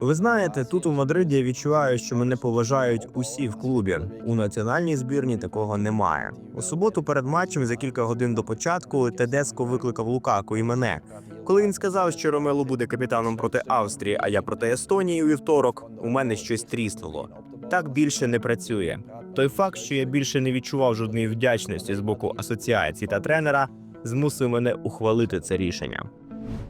Ви знаєте, тут у Мадриді я відчуваю, що мене поважають усі в клубі. У національній збірні такого немає. У суботу перед матчем за кілька годин до початку Тедеско викликав Лукаку і мене. Коли він сказав, що Ромело буде капітаном проти Австрії, а я проти Естонії у вівторок, у мене щось тріснуло. Так більше не працює. Той факт, що я більше не відчував жодної вдячності з боку асоціації та тренера, змусив мене ухвалити це рішення.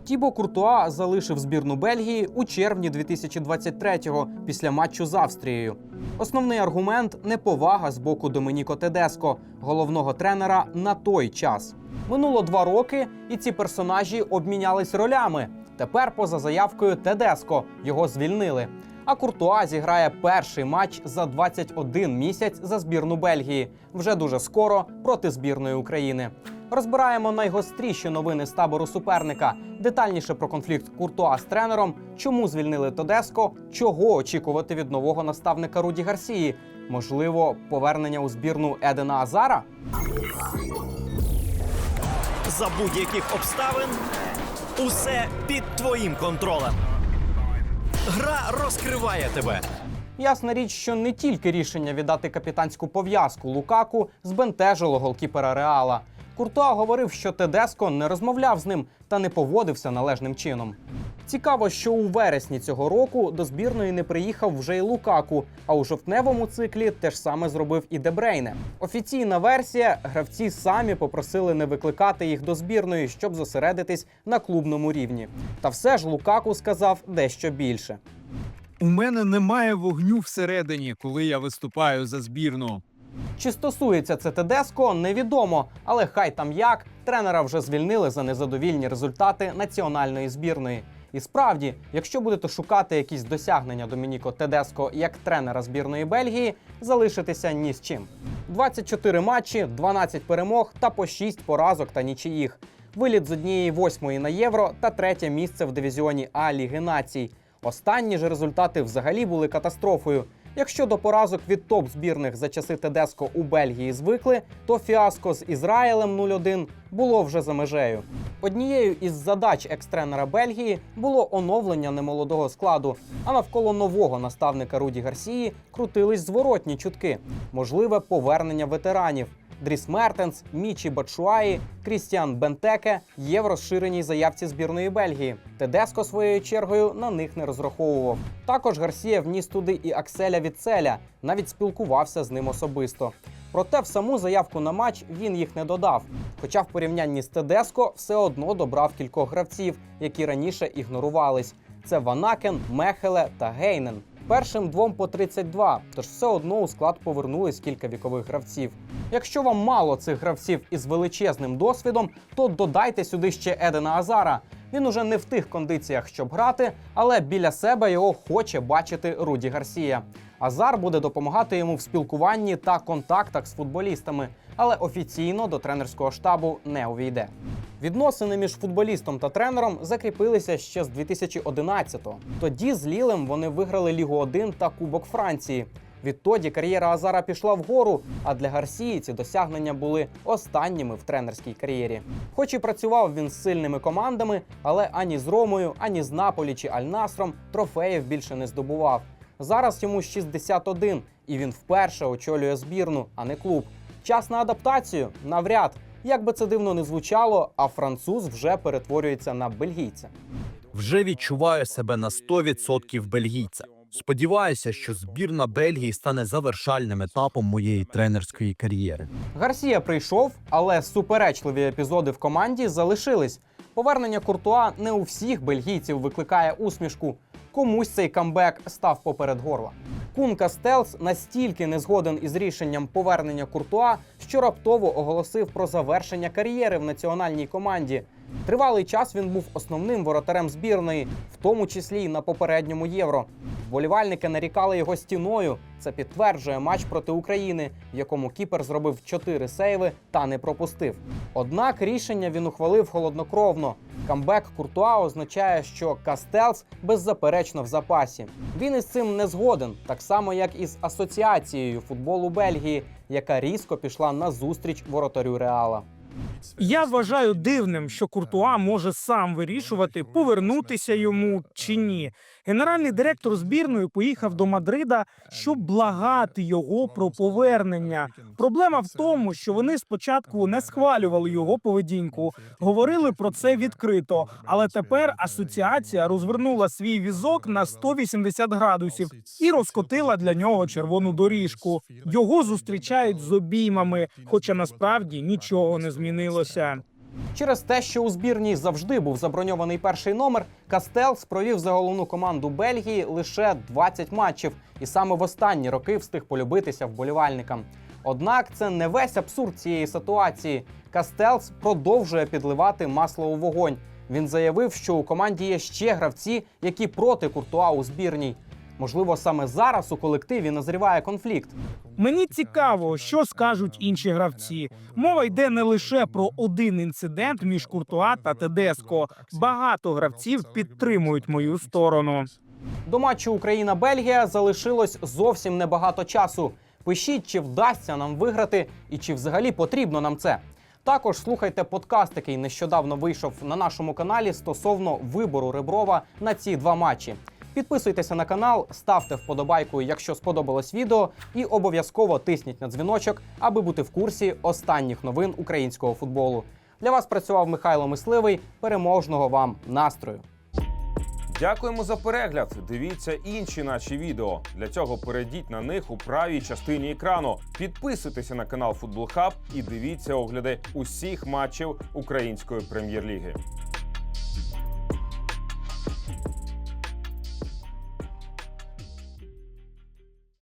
Тібо Куртуа залишив збірну Бельгії у червні 2023-го після матчу з Австрією. Основний аргумент неповага з боку Домініко Тедеско, головного тренера на той час. Минуло два роки, і ці персонажі обмінялись ролями. Тепер, поза заявкою Тедеско, його звільнили. А Куртуа зіграє перший матч за 21 місяць за збірну Бельгії вже дуже скоро проти збірної України. Розбираємо найгостріші новини з табору суперника. Детальніше про конфлікт Куртуа з тренером, чому звільнили Тодеско, чого очікувати від нового наставника Руді Гарсії. Можливо, повернення у збірну Едена Азара. За будь-яких обставин усе під твоїм контролем. Гра розкриває тебе. Ясна річ, що не тільки рішення віддати капітанську пов'язку Лукаку збентежило голкіпера Реала. Куртуа говорив, що Тедеско не розмовляв з ним та не поводився належним чином. Цікаво, що у вересні цього року до збірної не приїхав вже й Лукаку, а у жовтневому циклі те ж саме зробив і Дебрейне. Офіційна версія гравці самі попросили не викликати їх до збірної, щоб зосередитись на клубному рівні. Та все ж Лукаку сказав дещо більше. У мене немає вогню всередині, коли я виступаю за збірну. Чи стосується це Тедеско, невідомо, але хай там як тренера вже звільнили за незадовільні результати національної збірної. І справді, якщо будете шукати якісь досягнення Домініко Тедеско як тренера збірної Бельгії, залишитися ні з чим. 24 матчі, 12 перемог та по 6 поразок та нічиїх. Виліт з однієї восьмої на євро та третє місце в дивізіоні А Ліги Націй. Останні ж результати взагалі були катастрофою. Якщо до поразок від топ збірних за часи Тедеско у Бельгії звикли, то фіаско з Ізраїлем 0-1 було вже за межею. Однією із задач екс-тренера Бельгії було оновлення немолодого складу. А навколо нового наставника Руді Гарсії крутились зворотні чутки, можливе повернення ветеранів. Дріс Мертенс, Мічі Бачуаї, Крістіан Бентеке є в розширеній заявці збірної Бельгії. Тедеско своєю чергою на них не розраховував. Також Гарсія вніс туди і Акселя Віцеля, навіть спілкувався з ним особисто. Проте в саму заявку на матч він їх не додав. Хоча в порівнянні з Тедеско все одно добрав кількох гравців, які раніше ігнорувались. Це Ванакен, Мехеле та Гейнен. Першим двом по 32, тож все одно у склад повернулись кілька вікових гравців. Якщо вам мало цих гравців із величезним досвідом, то додайте сюди ще Едена Азара. Він уже не в тих кондиціях, щоб грати, але біля себе його хоче бачити Руді Гарсія. Азар буде допомагати йому в спілкуванні та контактах з футболістами, але офіційно до тренерського штабу не увійде. Відносини між футболістом та тренером закріпилися ще з 2011-го. Тоді з Лілем вони виграли Лігу 1 та Кубок Франції. Відтоді кар'єра Азара пішла вгору, а для Гарсії ці досягнення були останніми в тренерській кар'єрі. Хоч і працював він з сильними командами, але ані з Ромою, ані з Наполі чи Аль-Насром трофеїв більше не здобував. Зараз йому 61, і він вперше очолює збірну, а не клуб. Час на адаптацію навряд. Як би це дивно не звучало, а француз вже перетворюється на бельгійця. Вже відчуваю себе на 100% бельгійця. Сподіваюся, що збірна Бельгії стане завершальним етапом моєї тренерської кар'єри. Гарсія прийшов, але суперечливі епізоди в команді залишились. Повернення Куртуа не у всіх бельгійців викликає усмішку. Комусь цей камбек став поперед горла. Кун Стелс настільки не згоден із рішенням повернення Куртуа, що раптово оголосив про завершення кар'єри в національній команді. Тривалий час він був основним воротарем збірної, в тому числі й на попередньому євро. Вболівальники нарікали його стіною. Це підтверджує матч проти України, в якому кіпер зробив 4 сейви та не пропустив. Однак рішення він ухвалив холоднокровно. Камбек Куртуа означає, що Кастелс беззаперечно в запасі. Він із цим не згоден, так само як і з асоціацією футболу Бельгії, яка різко пішла на зустріч воротарю Реала. Я вважаю дивним, що Куртуа може сам вирішувати, повернутися йому чи ні. Генеральний директор збірної поїхав до Мадрида, щоб благати його про повернення. Проблема в тому, що вони спочатку не схвалювали його поведінку, говорили про це відкрито. Але тепер асоціація розвернула свій візок на 180 градусів і розкотила для нього червону доріжку. Його зустрічають з обіймами, хоча насправді нічого не змінилося. Через те, що у збірній завжди був заброньований перший номер, Кастелс провів за головну команду Бельгії лише 20 матчів, і саме в останні роки встиг полюбитися вболівальникам. Однак це не весь абсурд цієї ситуації. Кастелс продовжує підливати масло у вогонь. Він заявив, що у команді є ще гравці, які проти Куртуа у збірній. Можливо, саме зараз у колективі назріває конфлікт. Мені цікаво, що скажуть інші гравці. Мова йде не лише про один інцидент між Куртуа та Тедеско. Багато гравців підтримують мою сторону. До матчу Україна-Бельгія залишилось зовсім небагато часу. Пишіть, чи вдасться нам виграти і чи взагалі потрібно нам це. Також слухайте подкаст, який нещодавно вийшов на нашому каналі стосовно вибору Реброва на ці два матчі. Підписуйтеся на канал, ставте вподобайку, якщо сподобалось відео, і обов'язково тисніть на дзвіночок, аби бути в курсі останніх новин українського футболу. Для вас працював Михайло Мисливий. Переможного вам настрою! Дякуємо за перегляд. Дивіться інші наші відео. Для цього перейдіть на них у правій частині екрану. Підписуйтеся на канал Футбол Хаб і дивіться огляди усіх матчів української прем'єр-ліги.